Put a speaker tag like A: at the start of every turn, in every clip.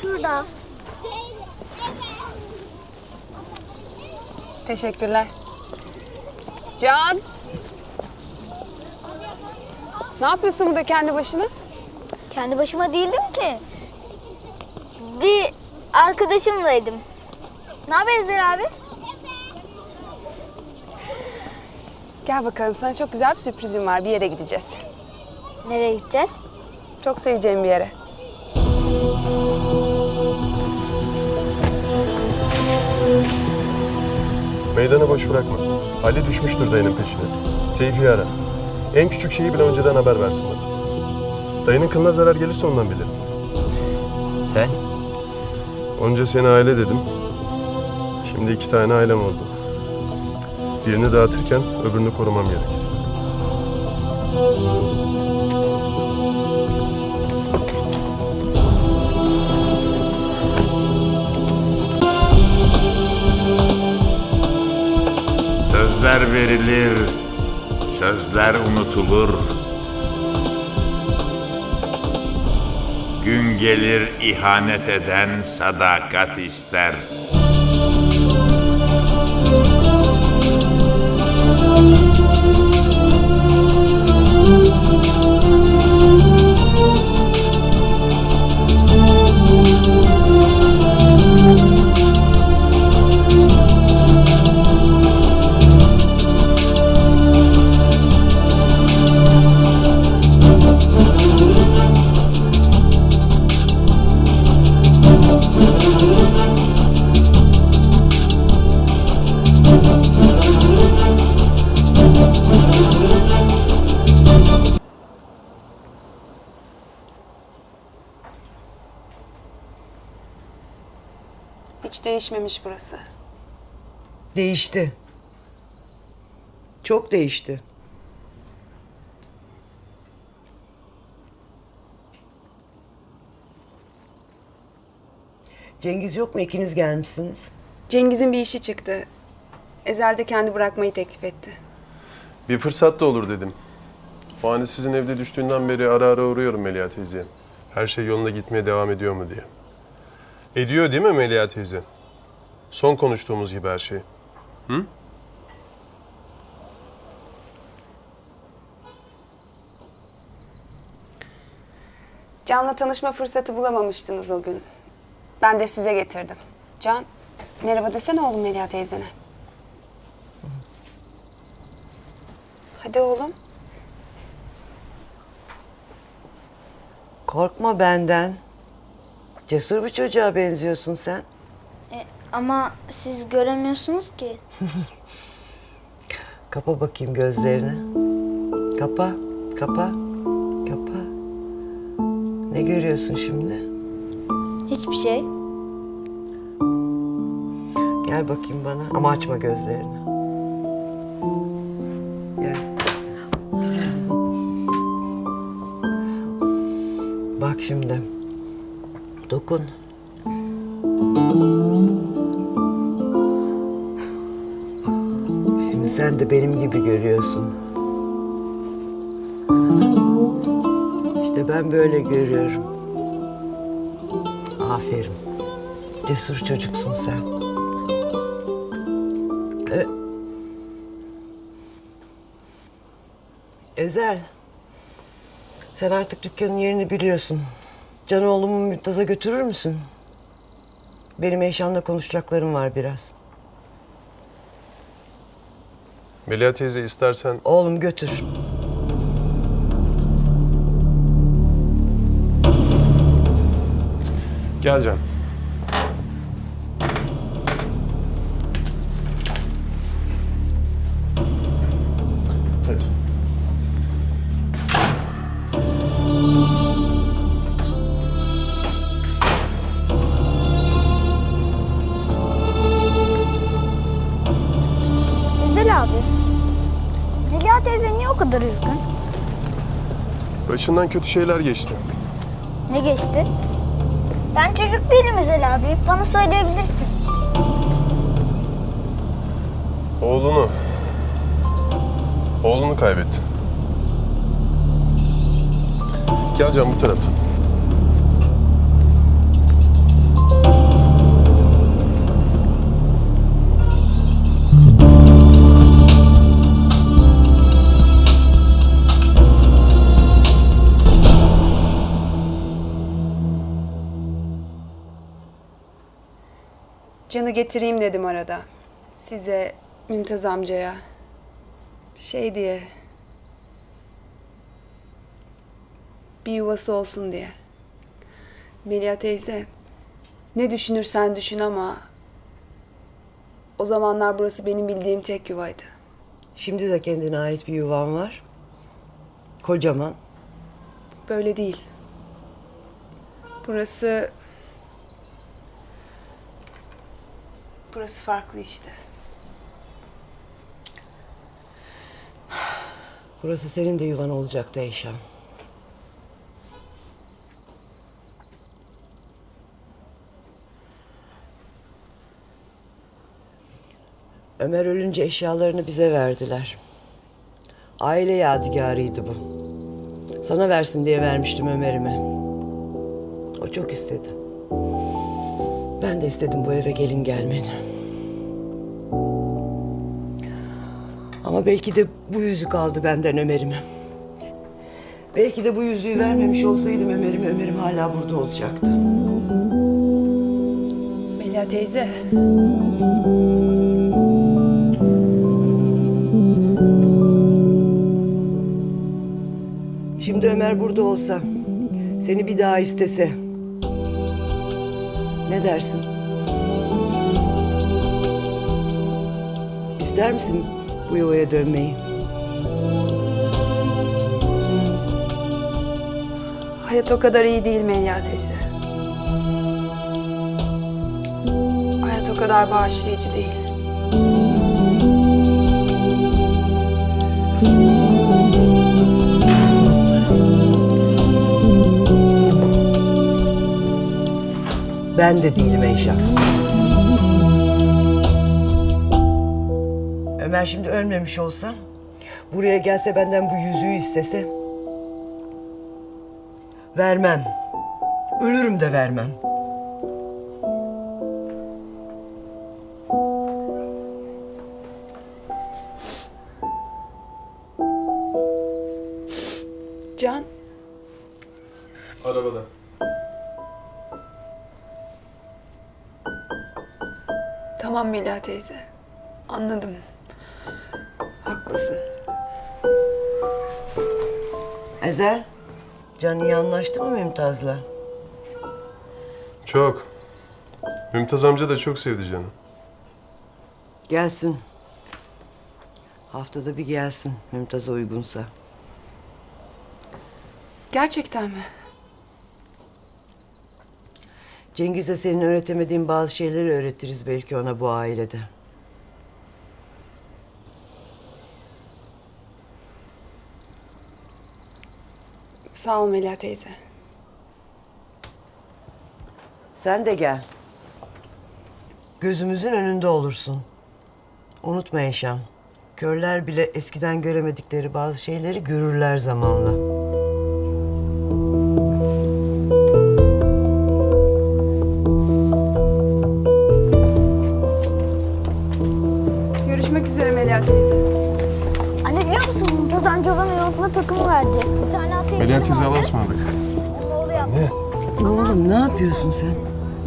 A: Şurada.
B: Teşekkürler. Can. Ne yapıyorsun burada kendi başına?
A: Kendi başıma değildim ki. Bir arkadaşımlaydım. Ne haber Ezer abi?
B: Gel bakalım sana çok güzel bir sürprizim var. Bir yere gideceğiz.
A: Nereye gideceğiz?
B: Çok seveceğim bir yere.
C: Meydanı boş bırakma. Ali düşmüştür dayının peşine. Tevfik'i ara. En küçük şeyi bile önceden haber versin bana. Dayının kılına zarar gelirse ondan bilirim.
D: Sen?
C: Onca sene aile dedim. Şimdi iki tane ailem oldu. Birini dağıtırken öbürünü korumam gerek.
E: Verilir, sözler unutulur. Gün gelir ihanet eden sadakat ister.
B: Hiç değişmemiş burası.
F: Değişti. Çok değişti. Cengiz yok mu? İkiniz gelmişsiniz.
B: Cengiz'in bir işi çıktı. Ezel de kendi bırakmayı teklif etti.
C: Bir fırsat da olur dedim. O hani sizin evde düştüğünden beri ara ara uğruyorum Melia teyzeye. Her şey yoluna gitmeye devam ediyor mu diye. Ediyor değil mi Melia teyze? Son konuştuğumuz gibi her şey.
B: Can'la tanışma fırsatı bulamamıştınız o gün. Ben de size getirdim. Can, merhaba desene oğlum Melia teyzene. Hadi oğlum.
F: Korkma benden. Cesur bir çocuğa benziyorsun sen.
A: Ama siz göremiyorsunuz ki.
F: Kapa bakayım gözlerini. Kapa, kapa, kapa. Ne görüyorsun şimdi?
A: Hiçbir şey.
F: Gel bakayım bana ama açma gözlerini. Gel. Bak şimdi. Dokun. Sen de benim gibi görüyorsun. İşte ben böyle görüyorum. Aferin. Cesur çocuksun sen. Ezel. Sen artık dükkanın yerini biliyorsun. Can oğlumu Mümtaz'a götürür müsün? Benim Eşan'la konuşacaklarım var biraz.
C: Melia teyze istersen
F: Oğlum götür.
C: gel Başından kötü şeyler geçti.
A: Ne geçti? Ben çocuk değilim Ezel abi. Bana söyleyebilirsin.
C: Oğlunu. Oğlunu kaybetti. Gel Can bu taraftan.
B: Can'ı getireyim dedim arada. Size, Mümtaz amcaya. Şey diye. Bir yuvası olsun diye. Melia teyze, ne düşünürsen düşün ama o zamanlar burası benim bildiğim tek yuvaydı.
F: Şimdi de kendine ait bir yuvan var. Kocaman.
B: Böyle değil. Burası... Burası farklı işte.
F: Burası senin de yuvan olacaktı Eyşan. Ömer ölünce eşyalarını bize verdiler. Aile yadigarıydı bu. Sana versin diye vermiştim Ömer'ime. O çok istedi. Ben de istedim bu eve gelin gelmeni. Ama belki de bu yüzük aldı benden Ömer'ime. Belki de bu yüzüğü vermemiş olsaydım Ömer'ime, Ömer'im hala burada olacaktı.
B: Melia teyze.
F: Şimdi Ömer burada olsa, seni bir daha istese... Ne dersin? İster misin bu yuvaya dönmeyi?
B: Hayat o kadar iyi değil Melia teyze. Hayat o kadar bağışlayıcı değil.
F: Ben de değilim Eyşan. Ömer şimdi ölmemiş olsa, buraya gelse benden bu yüzüğü istese... Vermem. Ölürüm de vermem.
B: Can,
C: Arabada.
B: Tamam Melia teyze. Anladım. Haklısın.
F: Ezel, Can iyi anlaştı mı Mümtaz'la?
C: Çok. Mümtaz amca da çok sevdi canım.
F: Gelsin. Haftada bir gelsin Mümtaz'a uygunsa.
B: Gerçekten mi?
F: Cengiz'e senin öğretemediğin bazı şeyleri öğretiriz belki ona bu ailede.
B: Sağ ol Melia teyze.
F: Sen de gel. Gözümüzün önünde olursun. Unutma Yaşam. Körler bile eskiden göremedikleri bazı şeyleri görürler zamanla.
A: Takımı verdi. Bir tane
C: teyze alasmadık.
A: Onun oğlu yapmış.
F: Oğlum ne yapıyorsun sen?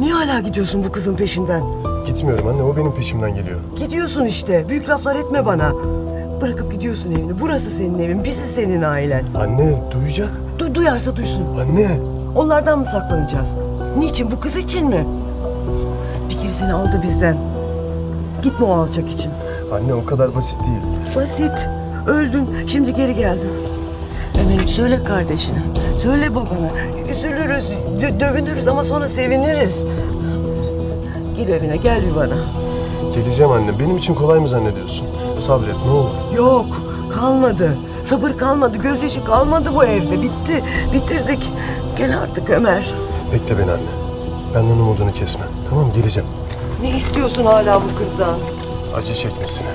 F: Niye hala gidiyorsun bu kızın peşinden?
C: Gitmiyorum anne o benim peşimden geliyor.
F: Gidiyorsun işte. Büyük laflar etme bana. Bırakıp gidiyorsun evini. Burası senin evin. Bizi senin ailen.
C: Anne duyacak.
F: Du- duyarsa duysun.
C: Anne.
F: Onlardan mı saklanacağız? Niçin? Bu kız için mi? Bir kere seni aldı bizden. Gitme o alçak için.
C: Anne o kadar basit değil.
F: Basit. Öldün. Şimdi geri geldin. Ömer'im söyle kardeşine. Söyle babana. Üzülürüz, dö- dövünürüz ama sonra seviniriz. Gir evine, gel yuvana.
C: Geleceğim anne. Benim için kolay mı zannediyorsun? Sabret ne olur.
F: Yok, kalmadı. Sabır kalmadı, gözyaşı kalmadı bu evde. Bitti, bitirdik. Gel artık Ömer.
C: Bekle beni anne. Benden umudunu kesme. Tamam geleceğim.
F: Ne istiyorsun hala bu kızdan?
C: Acı çekmesini.